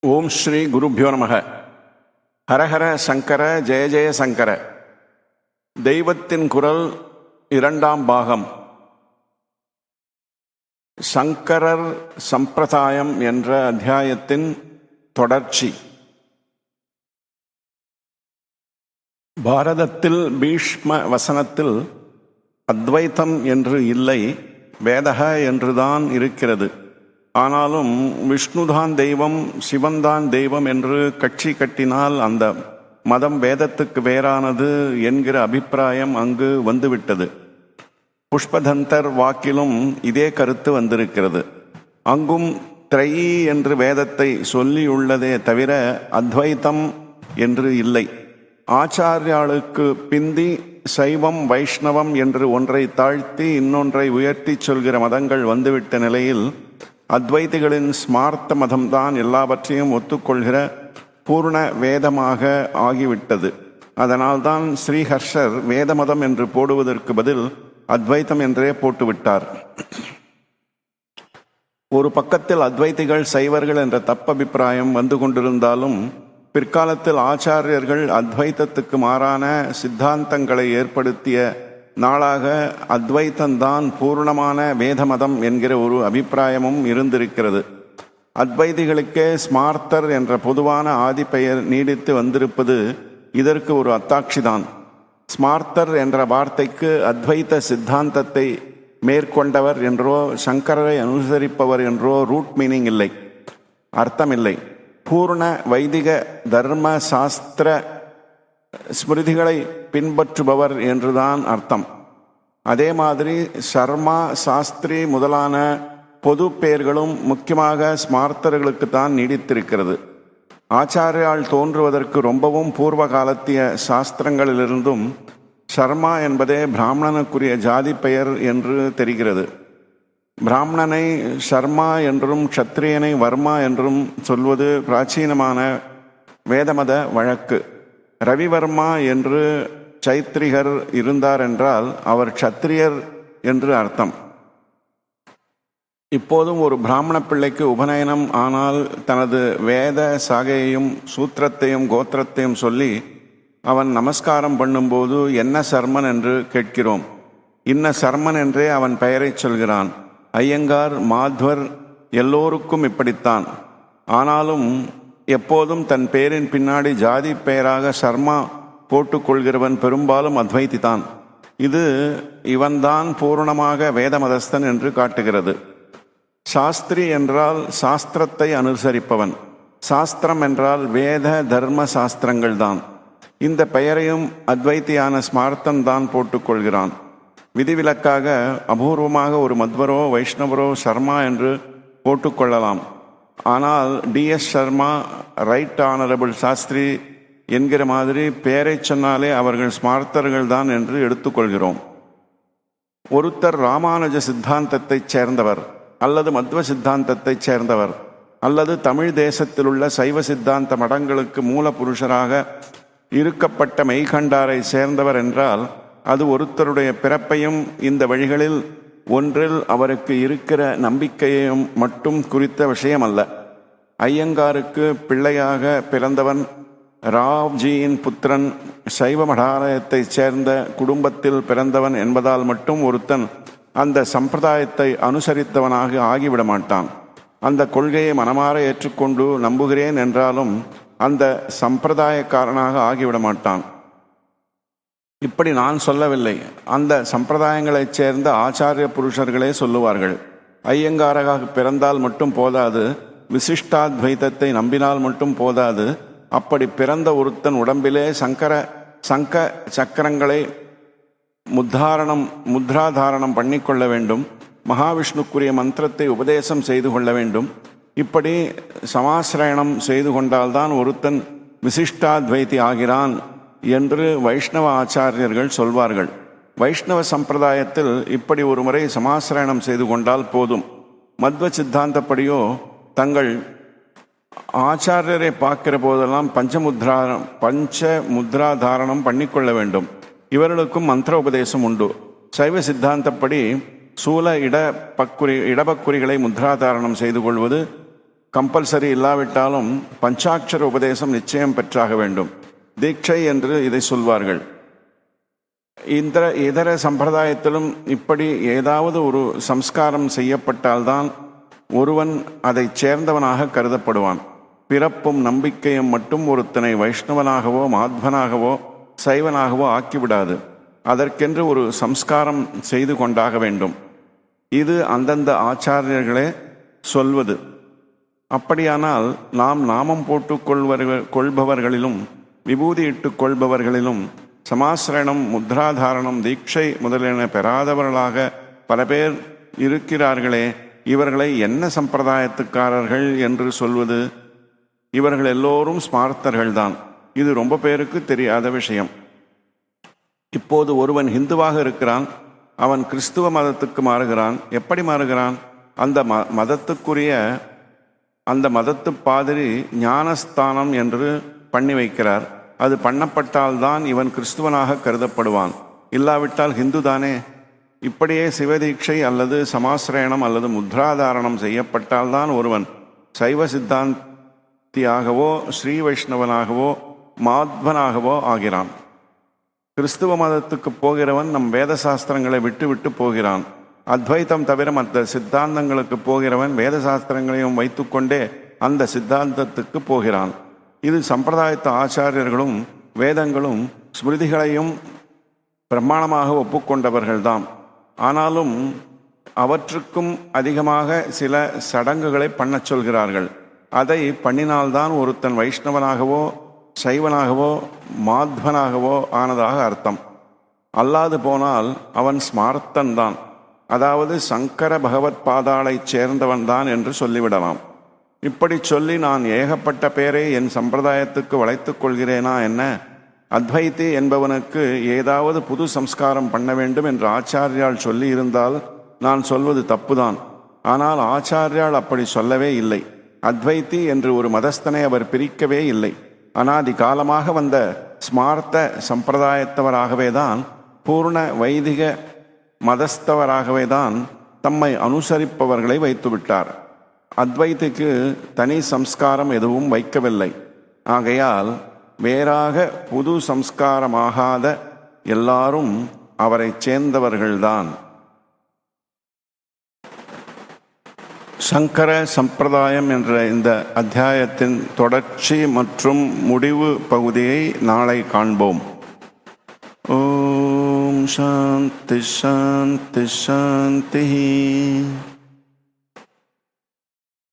ஓம் ஸ்ரீ குருபியோ நமக. ஹரஹர சங்கர ஜெய ஜெய சங்கர. தெய்வத்தின் குரல் இரண்டாம் பாகம். சங்கரர் சம்பிரதாயம் என்ற அத்தியாயத்தின் தொடர்ச்சி. பாரதத்தில் பீஷ்ம வசனத்தில் அத்வைத்தம் என்று இல்லை வேதக என்றுதான் இருக்கிறது. ஆனாலும் விஷ்ணுதான் தெய்வம் சிவன்தான் தெய்வம் என்று கட்சி கட்டினால் அந்த மதம் வேதத்துக்கு வேறானது என்கிற அபிப்பிராயம் அங்கு வந்துவிட்டது. புஷ்பதந்தர் வாக்கிலும் இதே கருத்து வந்திருக்கிறது. அங்கும் திரையி என்று வேதத்தை சொல்லியுள்ளதே தவிர அத்வைத்தம் என்று இல்லை. ஆச்சாரியாளுக்கு பிந்தி சைவம் வைஷ்ணவம் என்று ஒன்றை தாழ்த்தி இன்னொன்றை உயர்த்தி சொல்கிற மதங்கள் வந்துவிட்ட நிலையில் அத்வைத்திகளின் ஸ்மார்த்த மதம்தான் எல்லாவற்றையும் ஒத்துக்கொள்கிற பூர்ண வேதமாக ஆகிவிட்டது. அதனால்தான் ஸ்ரீஹர்ஷர் வேத மதம் என்று போடுவதற்கு பதில் அத்வைத்தம் என்றே போட்டுவிட்டார். ஒரு பக்கத்தில் அத்வைத்திகள் சைவர்கள் என்ற தப்பபிப்பிராயம் வந்து கொண்டிருந்தாலும் பிற்காலத்தில் ஆச்சாரியர்கள் அத்வைத்தத்துக்கு மாறான சித்தாந்தங்களை ஏற்படுத்திய நாளாக அத்வைத்தந்தான் பூர்ணமான வேதமதம் என்கிற ஒரு அபிப்பிராயமும் இருந்திருக்கிறது. அத்வைதிகளுக்கே ஸ்மார்த்தர் என்ற பொதுவான ஆதிப்பெயர் நீடித்து வந்திருப்பது இதற்கு ஒரு அத்தாட்சிதான். ஸ்மார்த்தர் என்ற வார்த்தைக்கு அத்வைத்த சித்தாந்தத்தை மேற்கொண்டவர் என்றோ சங்கரரை அனுசரிப்பவர் என்றோ ரூட் மீனிங் இல்லை. அர்த்தமில்லை. பூர்ண வைதிக தர்ம சாஸ்திர ஸ்மிருதிகளை பின்பற்றுபவர் என்றுதான் அர்த்தம். அதே மாதிரி சர்மா சாஸ்திரி முதலான பொது பெயர்களும் முக்கியமாக ஸ்மார்த்தர்களுக்கு தான் நீடித்திருக்கிறது. ஆச்சாரியால் தோன்றுவதற்கு ரொம்பவும் பூர்வ காலத்திய சாஸ்திரங்களிலிருந்தும் சர்மா என்பதே பிராமணனுக்குரிய ஜாதி பெயர் என்று தெரிகிறது. பிராமணனை சர்மா என்றும் க்ஷத்ரியனை வர்மா என்றும் சொல்வது பிராச்சீனமான வேதமத வழக்கு. ரவிவர்மா என்று சைத்ரிகர் இருந்தார் என்றால் அவர் க்ஷத்திரியர் என்று அர்த்தம். இப்போதும் ஒரு பிராமண பிள்ளைக்கு உபநயனம் ஆனால் தனது வேத சாகையையும் சூத்திரத்தையும் கோத்திரத்தையும் சொல்லி அவன் நமஸ்காரம் பண்ணும்போது என்ன சர்மன் என்று கேட்கிறோம். இன்ன சர்மன் என்றே அவன் பெயரைச் சொல்கிறான். ஐயங்கார் மாத்வர் எல்லோருக்கும் இப்படித்தான். ஆனாலும் எப்போதும் தன் பேரின் பின்னாடி ஜாதி பெயராக சர்மா போட்டுக்கொள்கிறவன் பெரும்பாலும் அத்வைத்தி தான் இது இவன்தான் பூரணமாக வேத மதஸ்தன் என்று காட்டுகிறது. சாஸ்திரி என்றால் சாஸ்திரத்தை அனுசரிப்பவன். சாஸ்திரம் என்றால் வேத தர்ம சாஸ்திரங்கள் தான் இந்த பெயரையும் அத்வைத்தியான ஸ்மார்த்தன் தான் போட்டுக்கொள்கிறான். விதிவிலக்காக அபூர்வமாக ஒரு மத்வரோ வைஷ்ணவரோ சர்மா என்று போட்டுக்கொள்ளலாம். ஆனால் TS Sharma right honourable Shastri என்கிற மாதிரி பெயரை சொன்னாலே அவர்கள் ஸ்மார்த்தர்கள் தான் என்று எடுத்துக்கொள்கிறோம். ஒருத்தர் ராமானுஜ சித்தாந்தத்தைச் சேர்ந்தவர் அல்லது மத்வ சித்தாந்தத்தைச் சேர்ந்தவர் அல்லது தமிழ் தேசத்தில் உள்ள சைவ சித்தாந்த மடங்களுக்கு மூல புருஷராக இருக்கப்பட்ட மெய்கண்டாரை சேர்ந்தவர் என்றால் அது ஒருத்தருடைய பிறப்பையும் இந்த வழிகளில் ஒன்றில் அவருக்கு இருக்கிற நம்பிக்கையையும் மட்டும் குறித்த விஷயம் அல்ல ஐயங்காருக்கு பிள்ளையாக பிறந்தவன் ராவ்ஜியின் புத்திரன் சைவ மடாலயத்தைச் சேர்ந்த குடும்பத்தில் பிறந்தவன் என்பதால் மட்டும் ஒருத்தன் அந்த சம்பிரதாயத்தை அனுசரித்தவனாக ஆகிவிட மாட்டான். அந்த கொள்கையை மனமாற ஏற்றுக்கொண்டு நம்புகிறேன் என்றாலும் அந்த சம்பிரதாயக்காரனாக ஆகிவிட மாட்டான். இப்படி நான் சொல்லவில்லை. அந்த சம்பிரதாயங்களைச் சேர்ந்த ஆச்சாரிய புருஷர்களே சொல்லுவார்கள் ஐயங்காரகாக பிறந்தால் மட்டும் போதாது விசிஷ்டாத்வைதத்தை நம்பினால் மட்டும் போதாது அப்படி பிறந்த ஒருத்தன் உடம்பிலே சங்கர சங்க சக்கரங்களை முத்தாரணம் முத்ராதாரணம் பண்ணிக்கொள்ள வேண்டும் மகாவிஷ்ணுக்குரிய மந்திரத்தை உபதேசம் செய்து கொள்ள வேண்டும். இப்படி சமாசிரயணம் செய்து கொண்டால்தான் ஒருத்தன் விசிஷ்டாத்வைத்தி ஆகிறான். என்று வைஷ்ணவ ஆச்சாரியர்கள் சொல்வார்கள். வைஷ்ணவ சம்பிரதாயத்தில் இப்படி ஒரு முறை சமாசிரயணம் செய்து கொண்டால் போதும். மத்வ சித்தாந்தப்படியோ தங்கள் ஆச்சாரியரை பார்க்கிற போதெல்லாம் பஞ்சமுத்ரா பஞ்ச முத்ரா தாரணம் பண்ணிக்கொள்ள வேண்டும். இவர்களுக்கும் மந்திர உபதேசம் உண்டு. சைவ சித்தாந்தப்படி சூல இட பக்குறி இடபக்குறிகளை முத்ராதாரணம் செய்து கொள்வது கம்பல்சரி இல்லாவிட்டாலும் பஞ்சாட்சர உபதேசம் நிச்சயம் பெற்றாக வேண்டும். தீட்சை என்று இதை சொல்வார்கள். இந்த இதர சம்பிரதாயத்திலும் இப்படி ஏதாவது ஒரு சம்ஸ்காரம் செய்யப்பட்டால்தான் ஒருவன் அதைச் சேர்ந்தவனாக கருதப்படுவான். பிறப்பும் நம்பிக்கையும் மட்டும் ஒருத்தனை வைஷ்ணவனாகவோ மாத்வனாகவோ சைவனாகவோ ஆக்கிவிடாது. அதற்கென்று ஒரு சம்ஸ்காரம் செய்து கொண்டாக வேண்டும். இது அந்தந்த ஆச்சாரியர்களே சொல்வது. அப்படியானால் நாம் நாமம் போட்டுக்கொள்வர்கள் கொள்பவர்களிலும் விபூதி இட்டுக் கொள்பவர்களிலும் சமாசிரணம் முத்ராதாரணம் தீட்சை முதலியன பெறாதவர்களாக பல பேர் இருக்கிறார்களே இவர்களை என்ன சம்பிரதாயத்துக்காரர்கள் என்று சொல்வது? இவர்கள் எல்லோரும் ஸ்மார்த்தர்கள்தான். இது ரொம்ப பேருக்கு தெரியாத விஷயம். இப்போது ஒருவன் ஹிந்துவாக இருக்கிறான் அவன் கிறிஸ்துவ மதத்துக்கு மாறுகிறான். எப்படி மாறுகிறான்? அந்த ம மதத்துக்குரிய அந்த மதத்து பாதிரி ஞானஸ்தானம் என்று பண்ணி வைக்கிறார். அது பண்ணப்பட்டால்தான் இவன் கிறிஸ்துவனாக கருதப்படுவான். இல்லாவிட்டால் ஹிந்து தானே? இப்படியே சிவதீட்சை அல்லது சமாசிரயணம் அல்லது முத்ராதாரணம் செய்யப்பட்டால்தான் ஒருவன் சைவ சித்தாந்தியாகவோ ஸ்ரீ வைஷ்ணவனாகவோ மாத்வனாகவோ ஆகிறான். கிறிஸ்துவ மதத்துக்கு போகிறவன் நம் வேத சாஸ்திரங்களை விட்டு விட்டு போகிறான். அத்வைத்தம் தவிர மற்ற சித்தாந்தங்களுக்கு போகிறவன் வேத சாஸ்திரங்களையும் வைத்துக்கொண்டே அந்த சித்தாந்தத்துக்கு போகிறான். இது சம்பிரதாயத்து ஆச்சாரியர்களும் வேதங்களும் ஸ்மிருதிகளையும் பிரமாணமாக ஒப்புக்கொண்டவர்கள்தாம். ஆனாலும் அவற்றுக்கும் அதிகமாக சில சடங்குகளை பண்ணச் சொல்கிறார்கள். அதை பண்ணினால்தான் ஒருத்தன் வைஷ்ணவனாகவோ சைவனாகவோ மாத்வனாகவோ ஆனதாக அர்த்தம். அல்லாது போனால் அவன் ஸ்மார்த்தன் தான் அதாவது சங்கர பகவத் பாதாளைச் சேர்ந்தவன்தான் என்று சொல்லிவிடலாம். இப்படி சொல்லி நான் ஏகப்பட்ட பேரை என் சம்பிரதாயத்துக்கு வளைத்துக் கொள்கிறேனா என்ன? அத்வைத்தி என்பவனுக்கு ஏதாவது புது சம்ஸ்காரம் பண்ண வேண்டும் என்று ஆச்சாரியால் சொல்லி இருந்தால் நான் சொல்வது தப்புதான். ஆனால் ஆச்சாரியால் அப்படி சொல்லவே இல்லை. அத்வைத்தி என்று ஒரு மதஸ்தனை அவர் பிரிக்கவே இல்லை. அனாதி காலமாக வந்த ஸ்மார்த்த சம்பிரதாயத்தவராகவே தான் பூர்ண வைதிக மதஸ்தவராகவே தான் தம்மை அனுசரிப்பவர்களை வைத்துவிட்டார். அத்வைத்துக்கு தனி சம்ஸ்காரம் எதுவும் வைக்கவில்லை. ஆகையால் வேறாக புது சம்ஸ்காரமாகாத எல்லாரும் அவரைச் சேர்ந்தவர்கள்தான். சங்கர சம்பிரதாயம் என்ற இந்த அத்தியாயத்தின் தொடர்ச்சி மற்றும் முடிவு பகுதியை நாளை காண்போம். ஓம் சாந்தி சாந்தி சாந்தி.